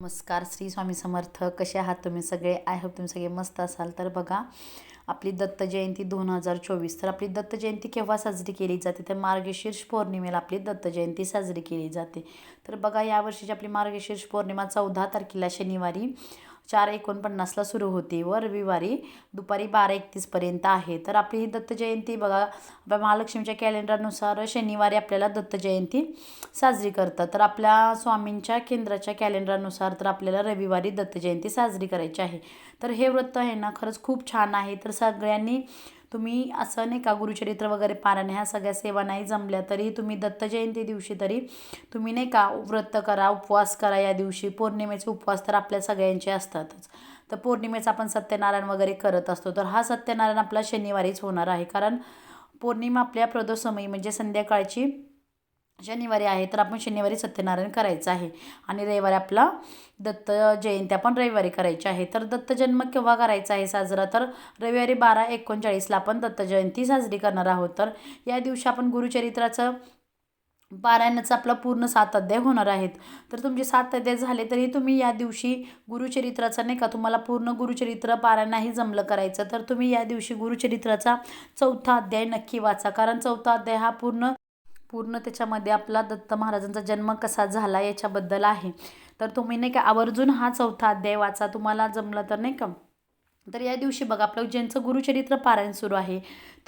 नमस्कार श्री स्वामी समर्थ. कसे आहात तुम्ही सगळे? आय होप तुम्ही सगळे मस्त असाल. तर बघा आपली दत्त जयंती दोन हजार चोवीस. तर आपली दत्त जयंती केव्हा साजरी केली जाते? तर मार्गशीर्ष पौर्णिमेला आपली दत्त जयंती साजरी केली जाते. तर बघा यावर्षीची आपली मार्गशीर्ष पौर्णिमा चौदा तारखेला शनिवारी. चार एकोणपन्नासला सुरू होते व रविवारी दुपारी बारा एकतीसपर्यंत आहे. तर आपली ही दत्तजयंती बघा आपल्या महालक्ष्मीच्या कॅलेंडरनुसार शनिवारी आपल्याला दत्तजयंती साजरी करतात. तर आपल्या स्वामींच्या केंद्राच्या कॅलेंडरनुसार तर आपल्याला रविवारी दत्तजयंती साजरी करायची आहे. तर हे व्रत आहे ना खरंच खूप छान आहे. तर सगळ्यांनी तुम्ही असं नाही का गुरुचरित्र वगैरे पारायण ह्या सगळ्या सेवा नाही जमल्या तरी तुम्ही दत्त जयंती दिवशी तरी तुम्ही नाही का व्रत करा उपवास करा या दिवशी. पौर्णिमेचे उपवास तर आपल्या सगळ्यांचे असतातच. तर पौर्णिमेचा आपण सत्यनारायण वगैरे करत असतो. तर हा सत्यनारायण आपला शनिवारीच होणार आहे. कारण पौर्णिमा आपल्या प्रदोषमयी म्हणजे संध्याकाळची शनिवारी आहे तर आपण शनिवारी सत्यनारायण करायचं आहे. आणि रविवारी आपला दत्त जयंती आपण रविवारी करायची आहे. तर दत्त जन्म केव्हा करायचा आहे साजरा? तर रविवारी बारा एकोणचाळीसला आपण दत्त जयंती साजरी करणार आहोत. तर या दिवशी आपण गुरुचरित्राचं पारायणाचं आपला पूर्ण सात अध्याय होणार आहेत. तर तुमचे सात अध्याय झाले तरी तुम्ही या दिवशी गुरुचरित्राचं नाही का तुम्हाला पूर्ण गुरुचरित्र पारायणही जमलं करायचं तर तुम्ही या दिवशी गुरुचरित्राचा चौथा अध्याय नक्की वाचा. कारण चौथा अध्याय हा पूर्ण पूर्ण त्याच्यामध्ये आपला दत्त महाराजांचा जन्म कसा झाला याच्याबद्दल आहे. तर तुम्ही नाही का आवर्जून हा चौथा अध्याय वाचा तुम्हाला जमलं तर नाही का? तर या दिवशी बघा आपलं ज्यांचं गुरुचरित्र पारायण सुरू आहे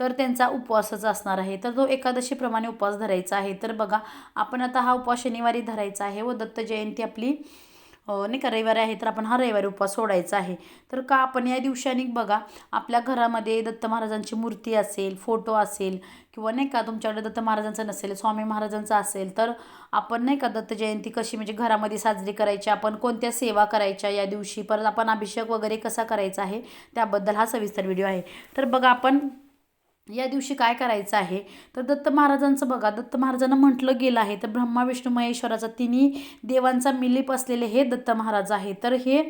तर त्यांचा उपवासच असणार आहे. तर तो एकादशीप्रमाणे उपवास धरायचा आहे. तर बघा आपण आता हा उपवास शनिवारी धरायचा आहे व दत्त जयंती आपली नाही का रविवारी आहे तर आपण हा रविवारी उपवास सोडायचा आहे. तर का आपण या दिवशी बघा आपल्या घरामध्ये दत्त महाराजांची मूर्ती असेल फोटो असेल किंवा नाही का तुमच्याकडे दत्त महाराजांचं नसेल स्वामी महाराजांचं असेल तर आपण नाही का दत्त जयंती कशी म्हणजे घरामध्ये साजरी करायची आपण कोणत्या सेवा करायच्या या दिवशी परत आपण अभिषेक वगैरे कसा करायचा आहे त्याबद्दल हा सविस्तर व्हिडिओ आहे. तर बघा आपण या दिवशी काय करायचं आहे? तर दत्त महाराजांचं बघा दत्त महाराजांना म्हटलं गेलं आहे तर ब्रह्मा विष्णू महेश्वराचा तिन्ही देवांचा मिलीप असलेले हे दत्त महाराज आहे. तर हे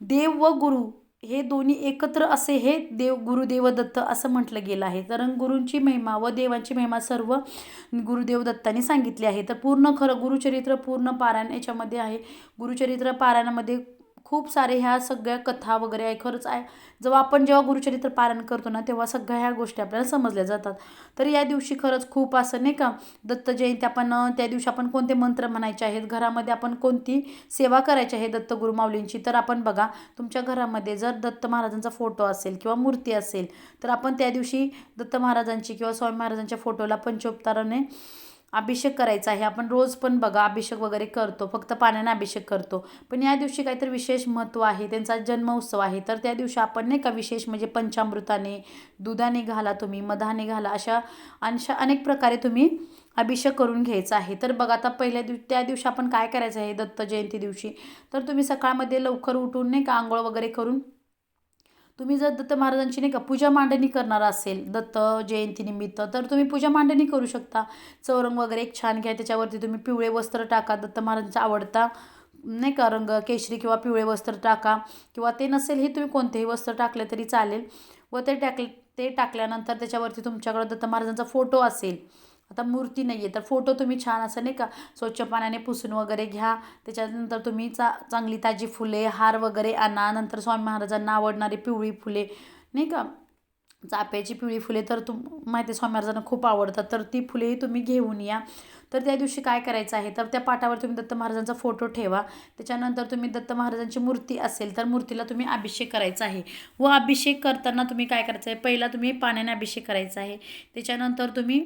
देव व गुरु हे दोन्ही एकत्र असे हे देव गुरुदेव दत्त असं म्हटलं गेलं आहे. कारण गुरूंची महिमा व देवांची महिमा सर्व गुरुदेव दत्तांनी सांगितली आहे. तर पूर्ण खरं गुरुचरित्र पूर्ण पारायण याच्यामध्ये आहे. गुरुचरित्र पारायणामध्ये खूप सारे ह्या सगळ्या कथा वगैरे आहे खरंच आहे. जेव्हा आपण जेव्हा गुरुचरित्र पारण करतो ना तेव्हा सगळ्या ह्या गोष्टी आपल्याला समजल्या जातात. तर या दिवशी खरंच खूप असं नाही का दत्त जयंती आपण त्या दिवशी आपण कोणते मंत्र म्हणायचे आहेत घरामध्ये आपण कोणती सेवा करायची आहे दत्त गुरुमाऊलींची तर आपण बघा तुमच्या घरामध्ये जर दत्त महाराजांचा फोटो असेल किंवा मूर्ती असेल तर आपण त्या दिवशी दत्त महाराजांची किंवा स्वामी महाराजांच्या फोटोला पंचोपताराने अभिषेक करायचा आहे. आपण रोज पण बघा अभिषेक वगैरे करतो. फक्त पाण्याने अभिषेक करतो. पण या दिवशी काहीतरी विशेष महत्त्व आहे. त्यांचा जन्मोत्सव आहे. तर त्या दिवशी आपण नाही का विशेष म्हणजे पंचामृताने दुधाने घाला तुम्ही मधाने घाला अशा अशा अनेक प्रकारे तुम्ही अभिषेक करून घ्यायचा आहे. तर बघा आता पहिल्या दिव त्या दिवशी आपण काय करायचं आहे? दत्त जयंती दिवशी. तर तुम्ही सकाळमध्ये लवकर उठून नाही का आंघोळ वगैरे करून तुम्ही जर दत्त महाराजांची नाही का पूजा मांडणी करणार असेल दत्त जयंतीनिमित्त तर तुम्ही पूजा मांडणी करू शकता. चौरंग वगैरे एक छान घ्या त्याच्यावरती तुम्ही पिवळे वस्त्र टाका दत्त महाराजांचा आवडता नाही का रंग केशरी किंवा पिवळे वस्त्र टाका किंवा ते नसेल हे तुम्ही कोणतेही वस्त्र टाकले तरी चालेल. व ते टाकले ते टाकल्यानंतर त्याच्यावरती तुमच्याकडं दत्त महाराजांचा फोटो असेल आता मूर्ती नाही आहे तर फोटो तुम्ही छान असं नाही का स्वच्छ पाण्याने पुसून वगैरे घ्या. त्याच्यानंतर तुम्ही चा चांगली ताजी फुले हार वगैरे आणा. नंतर स्वामी महाराजांना आवडणारी पिवळी फुले नाही का? चाप्याची पिवळी फुले तर तुम माहिती स्वामी महाराजांना खूप आवडतात. तर ती फुलेही तुम्ही घेऊन या. तर त्या दिवशी काय करायचं आहे? तर त्या पाटावर तुम्ही दत्त महाराजांचा फोटो ठेवा. त्याच्यानंतर तुम्ही दत्त महाराजांची मूर्ती असेल तर मूर्तीला तुम्ही अभिषेक करायचा आहे. व अभिषेक करताना तुम्ही काय करायचं आहे? पहिला तुम्ही पाण्याने अभिषेक करायचा आहे. त्याच्यानंतर तुम्ही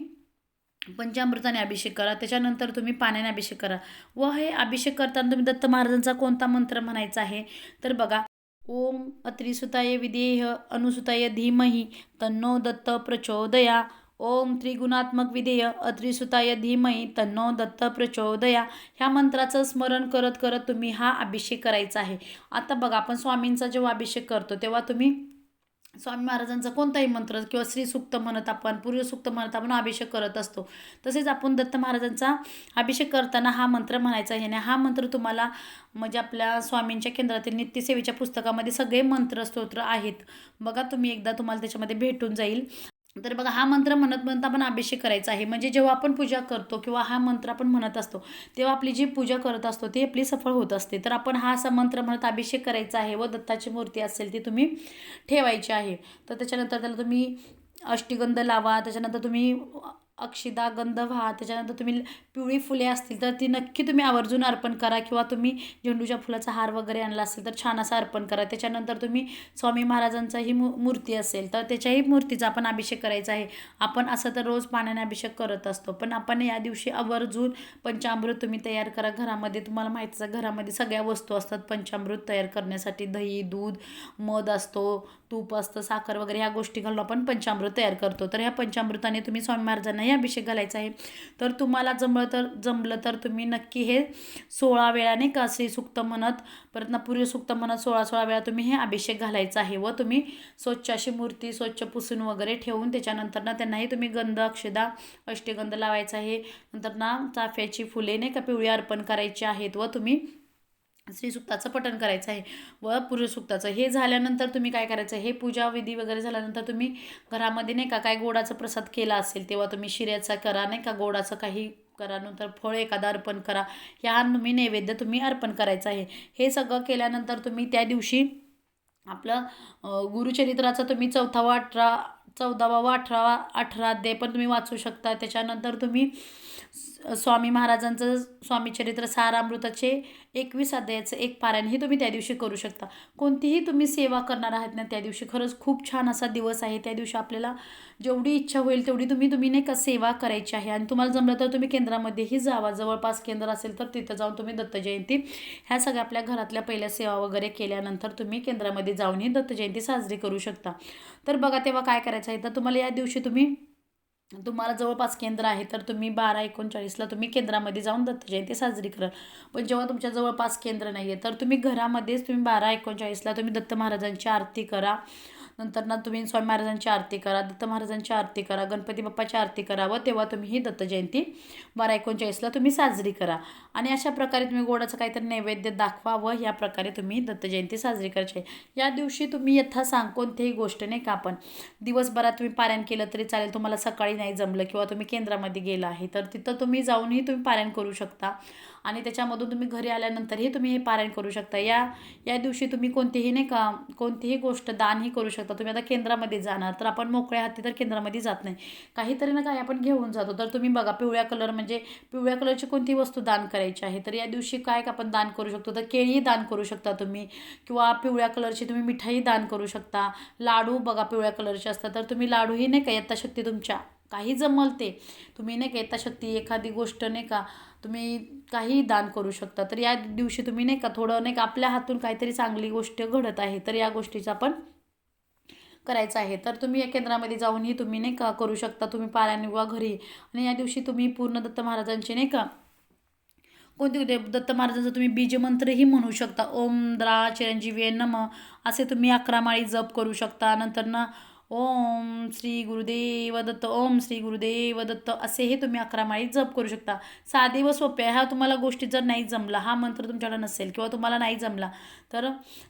पंचामृताने अभिषेक करा त्याच्यानंतर तुम्ही पाण्याने अभिषेक करा. व हे अभिषेक करताना तुम्ही दत्त महाराजांचा कोणता मंत्र म्हणायचा आहे? तर बघा ओम अत्रिसुताय विधेय अनुसुताय धीमही तन्नो दत्त प्रचोदया. ओम त्रिगुणात्मक विधेय अत्रिसुताय धीमही तन्नो दत्त प्रचोदया. ह्या मंत्राचं स्मरण करत करत तुम्ही हा अभिषेक करायचा आहे. आता बघा आपण स्वामींचा जेव्हा अभिषेक करतो तेव्हा तुम्ही स्वामी महाराजांचा कोणताही मंत्र किंवा श्रीसुक्त म्हणत आपण पूर्वसुक्त म्हणत आपण अभिषेक करत असतो. तसेच आपण दत्त महाराजांचा अभिषेक करताना हा मंत्र म्हणायचा आहे. आणि हा मंत्र तुम्हाला म्हणजे आपल्या स्वामींच्या केंद्रातील नित्यसेवेच्या पुस्तकामध्ये सगळे मंत्र स्तोत्र आहेत. बघा तुम्ही एकदा तुम्हाला त्याच्यामध्ये भेटून जाईल. तर बघा हा मंत्र म्हणत म्हणत आपण अभिषेक करायचा आहे. म्हणजे जेव्हा आपण पूजा करतो किंवा हा मंत्र आपण म्हणत असतो तेव्हा आपली जी पूजा करत असतो ती आपली सफळ होत असते. तर आपण हा असा मंत्र म्हणत अभिषेक करायचा आहे व दत्ताची मूर्ती असेल ती तुम्ही ठेवायची आहे. तर त्याच्यानंतर त्याला तुम्ही अष्टिगंध लावा त्याच्यानंतर तुम्ही अक्षिदा गंध व्हा त्याच्यानंतर तुम्ही पिवळी फुले असतील तर ती नक्की तुम्ही आवर्जून अर्पण करा किंवा तुम्ही झेंडूच्या फुलाचा हार वगैरे आणला असेल तर छान असा अर्पण करा. त्याच्यानंतर तुम्ही स्वामी महाराजांचाही मू मूर्ती असेल तर त्याच्याही मूर्तीचा आपण अभिषेक करायचा आहे. आपण असं तर रोज पाण्याने अभिषेक करत असतो पण आपण या दिवशी आवर्जून पंचामृत तुम्ही तयार करा. घरामध्ये तुम्हाला माहितीच आहे घरामध्ये सगळ्या वस्तू असतात. पंचामृत तयार करण्यासाठी दही दूध मध असतो तूप असतं साखर वगैरे ह्या गोष्टी घालून आपण पंचामृत तयार करतो. तर ह्या पंचामृताने तुम्ही स्वामी नाही अभिषेक घालायचा आहे. तर तुम्हाला जमलं तर जमलं तर तुम्ही नक्की हे सोळा वेळा नाही का असे सुक्त म्हणत परत ना सुक्त म्हणत सोळा सोळा वेळा तुम्ही हे अभिषेक घालायचा आहे व तुम्ही स्वच्छ अशी मूर्ती स्वच्छ पुसून वगैरे ठेवून त्याच्यानंतर ना त्यांनाही तुम्ही गंध अक्षदा अष्टगंध लावायचा आहे. नंतर ना चाफ्याची फुले नाही का पिवळी अर्पण करायची आहेत व तुम्ही श्रीसुक्ताचं पठण करायचं आहे व पुरुषसुक्ताचं हे झाल्यानंतर तुम्ही काय करायचं? हे पूजा विधी वगैरे झाल्यानंतर तुम्ही घरामध्ये नाही का काय गोडाचा प्रसाद केला असेल तेव्हा तुम्ही शिऱ्याचा करा नाही का गोडाचं काही करा नंतर फळ एखादा अर्पण करा ह्या तुम्ही नैवेद्य तुम्ही अर्पण करायचं आहे. हे सगळं केल्यानंतर तुम्ही त्या दिवशी आपलं गुरुचरित्राचा तुम्ही चौथावा अठरा चौदावा व अठरावा अठरा अध्याय पण तुम्ही वाचू शकता. त्याच्यानंतर तुम्ही स्वामी महाराजांचं स्वामी चरित्र सारामृताचे एकवीस अध्यायाचं एक पारायणही तुम्ही त्या दिवशी करू शकता. कोणतीही तुम्ही सेवा करणार आहात ना त्या दिवशी खरंच खूप छान असा दिवस आहे. त्या दिवशी आपल्याला जेवढी इच्छा होईल तेवढी तुम्ही तुम्ही नाही का सेवा करायची आहे. आणि तुम्हाला जमलं तर तुम्ही केंद्रामध्येही जावा. जवळपास केंद्र असेल तर तिथं जाऊन तुम्ही दत्त जयंती ह्या सगळ्या आपल्या घरातल्या पहिल्या सेवा वगैरे केल्यानंतर तुम्ही केंद्रामध्ये जाऊनही दत्त जयंती साजरी करू शकता. तर बघा तेव्हा काय करायचं आहे? तर तुम्हाला या दिवशी तुम्ही तुम्हाला जवळपास केंद्र आहे तर तुम्ही बारा एकोणचाळीसला तुम्ही केंद्रामध्ये जाऊन दत्त जयंती साजरी करा पण जेव्हा तुमच्या जवळपास केंद्र नाही आहे तर तुम्ही घरामध्येच तुम्ही बारा एकोणचाळीसला तुम्ही दत्त महाराजांची आरती करा. नंतर ना तुम्ही स्वामी महाराजांची आरती करा दत्त महाराजांची आरती करा गणपती बाप्पाची आरती करा व तेव्हा तुम्ही ही दत्त जयंती बारा एकोणचाळीसला तुम्ही साजरी करा. आणि अशा प्रकारे तुम्ही गोडाचं काहीतरी नैवेद्य दाखवा व ह्या प्रकारे तुम्ही दत्त जयंती साजरी करायची. आहे या दिवशी तुम्ही यथा सांग कोणतीही गोष्ट नाही का आपण दिवसभरात तुम्ही पारायण केलं तरी चालेल तुम्हाला सकाळी नाही जमलं किंवा तुम्ही केंद्रामध्ये गेला आहे तर तिथं तुम्ही जाऊनही तुम्ही पारायण करू शकता. आणि त्याच्यामधून तुम्ही घरी आल्यानंतरही तुम्ही हे पारायण करू शकता. या या दिवशी तुम्ही कोणतीही नाही का कोणतीही गोष्ट दानही करू शकता. तुम्ही आता केंद्रामध्ये जाणार तर आपण मोकळ्या हाती तर केंद्रामध्ये जात नाही. काहीतरी ना काही आपण घेऊन जातो. तर तुम्ही बघा पिवळ्या कलर म्हणजे पिवळ्या कलरची कोणतीही वस्तू दान करायची आहे? तर या दिवशी काय का आपण दान करू शकतो? तर केळी दान करू शकता तुम्ही. किंवा पिवळ्या कलरची तुम्ही मिठाई दान करू शकता. लाडू बघा पिवळ्या कलरचे असतात. तर तुम्ही लाडूही नाही का यथाशक्ती तुमच्या काही जमल ते तुम्ही नाही का यथाशक्ती एखादी गोष्ट नाही का तुम्ही काही दान करू शकता. तर या दिवशी तुम्ही नाही का थोडं नाही का आपल्या हातून काहीतरी चांगली गोष्ट घडत आहे तर या गोष्टीचा पण करायचं आहे. तर तुम्ही या केंद्रामध्ये जाऊनही तुम्ही नाही का करू शकता. तुम्ही पारायण वा घरी. आणि या दिवशी तुम्ही पूर्ण दत्त महाराजांचे नाही का कोणते कोणते दत्त महाराजांचं तुम्ही बीजमंत्रही म्हणू शकता. ओम द्रा चिरंजीवी नम असे तुम्ही अकरा माळी जप करू शकता. नंतर ना ओम श्री गुरुदेव दत्त ओम श्री गुरुदेव दत्त असेही तुम्ही अकरा माळी जप करू शकता. साधे व सोपे ह्या तुम्हाला गोष्टी जर नाही जमला हा मंत्र तुमच्याकडे नसेल किंवा तुम्हाला नाही जमला तर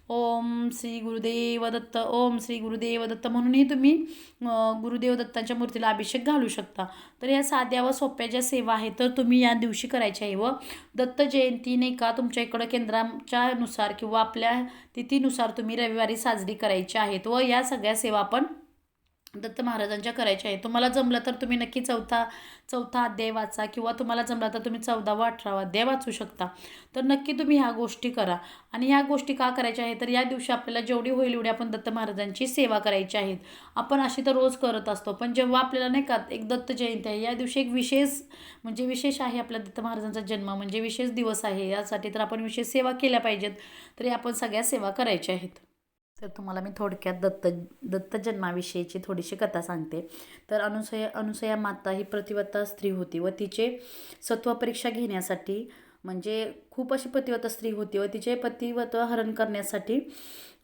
ओम श्री गुरुदेव दत्त ओम श्री गुरुदेव दत्त म्हणूनही तुम्ही गुरुदेव दत्तांच्या मूर्तीला अभिषेक घालू शकता. तर या साध्या व सोप्या ज्या सेवा आहेत तर तुम्ही या दिवशी करायच्या आहे व दत्त जयंती नाही का तुमच्या इकडं केंद्राच्या नुसार किंवा आपल्या तिथीनुसार तुम्ही रविवारी साजरी करायची आहेत व या सगळ्या सेवा आपण दत्त महाराजांच्या करायच्या आहे. तुम्हाला जमलं तर तुम्ही नक्की चौथा चौथा अध्याय वाचा किंवा तुम्हाला जमला तर तुम्ही चौदावा अठरावा अध्याय वाचू शकता. तर नक्की तुम्ही ह्या गोष्टी करा. आणि ह्या गोष्टी का करायच्या आहेत? तर या दिवशी आपल्याला जेवढी होईल एवढी आपण दत्त महाराजांची सेवा करायची आहेत आपण अशी तर रोज करत असतो पण जेव्हा आपल्याला नाही का एक दत्त जयंती आहे या दिवशी एक विशेष म्हणजे विशेष आहे आपल्या दत्त महाराजांचा जन्म म्हणजे विशेष दिवस आहे. यासाठी तर आपण विशेष सेवा केल्या पाहिजेत. तरी आपण सगळ्या सेवा करायच्या आहेत. तर तुम्हाला मी थोडक्यात दत्त दत्त जन्माविषयीची थोडीशी कथा सांगते. तर अनुसया अनुसया माता ही प्रतिवत्ता स्त्री होती व तिचे सत्वपरीक्षा घेण्यासाठी म्हणजे खूप अशी पतिव्रता स्त्री होती व तिचे पतिव्रता हरण करण्यासाठी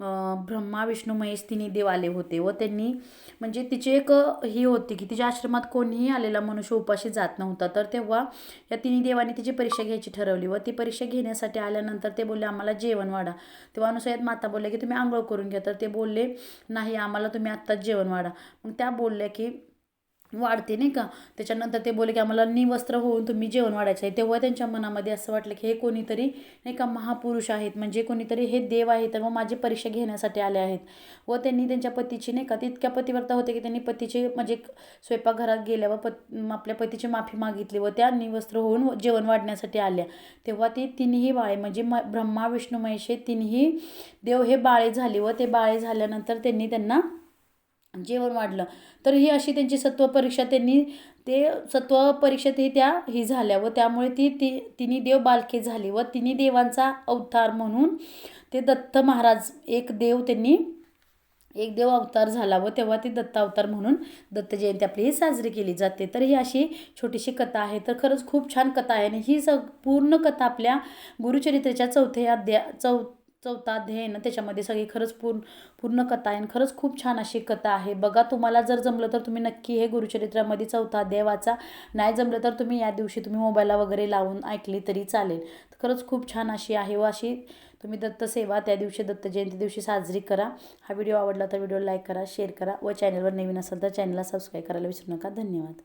ब्रह्मा विष्णू महेश तिन्ही देव आले होते व त्यांनी म्हणजे तिची एक ही होती की तिच्या आश्रमात कोणीही आलेला मनुष्य उपाशी जात नव्हता. तर तेव्हा या तिन्ही देवांनी तिची परीक्षा घ्यायची ठरवली व ती परीक्षा घेण्यासाठी आल्यानंतर ते बोलले आम्हाला जेवण वाढा. तेव्हा अनुसयात माता बोलल्या की तुम्ही आंघोळ करून घ्या. तर ते बोलले नाही आम्हाला तुम्ही आत्ताच जेवण वाढा. मग त्या बोलल्या की वाढते नाही का? त्याच्यानंतर ते बोले की आम्हाला निवस्त्र होऊन तुम्ही जेवण वाढायचं आहे. तेव्हा त्यांच्या मनामध्ये असं वाटलं की हे कोणीतरी नाही का महापुरुष आहेत. म्हणजे कोणीतरी हे देव आहेत व माझी परीक्षा घेण्यासाठी आले आहेत. व त्यांनी त्यांच्या पतीची नाही का तितक्या इतक्या पतिव्रता होते की त्यांनी पतीचे म्हणजे स्वयंपाकघरात गेल्या व पत आपल्या पतीची माफी मागितली व त्या निवस्त्र होऊन जेवण वाढण्यासाठी आल्या. तेव्हा ती तिन्ही बाळे म्हणजे म ब्रह्मा विष्णू महेश हे तिन्ही देव हे बाळे झाले व ते बाळे झाल्यानंतर त्यांनी त्यांना जेवण वाढलं. तर ही अशी त्यांची सत्व परीक्षा त्यांनी ते सत्व परीक्षेत ही त्या ही झाल्या व त्यामुळे ती ती तिन्ही देव बालके झाली व तिन्ही देवांचा अवतार म्हणून ते दत्त महाराज एक देव त्यांनी एक देव अवतार झाला व तेव्हा ती दत्त अवतार म्हणून दत्त जयंती आपली ही साजरी केली जाते. तर ही अशी छोटीशी कथा आहे. तर खरंच खूप छान कथा आहे आणि ही स पूर्ण कथा आपल्या गुरुचरित्रेच्या चौथ्या अध्या चौ चौथा अध्याय आहे ना त्याच्यामध्ये सगळी खरंच पूर्ण पूर्ण कथा आहे आणि खरंच खूप छान अशी कथा आहे. बघा तुम्हाला जर जमलं तर तुम्ही नक्की हे गुरुचरित्रामध्ये चौथा अध्याय वाचा. नाही जमलं तर तुम्ही या दिवशी तुम्ही मोबाईलला वगैरे लावून ऐकली तरी चालेल. खरंच खूप छान अशी आहे व अशी तुम्ही दत्तसेवा त्या दिवशी दत्त जयंती दिवशी साजरी करा. हा व्हिडिओ आवडला तर व्हिडिओ लाईक करा शेअर करा व चॅनलवर नवीन असाल तर चॅनलला सबस्क्राईब करायला विसरू नका. धन्यवाद.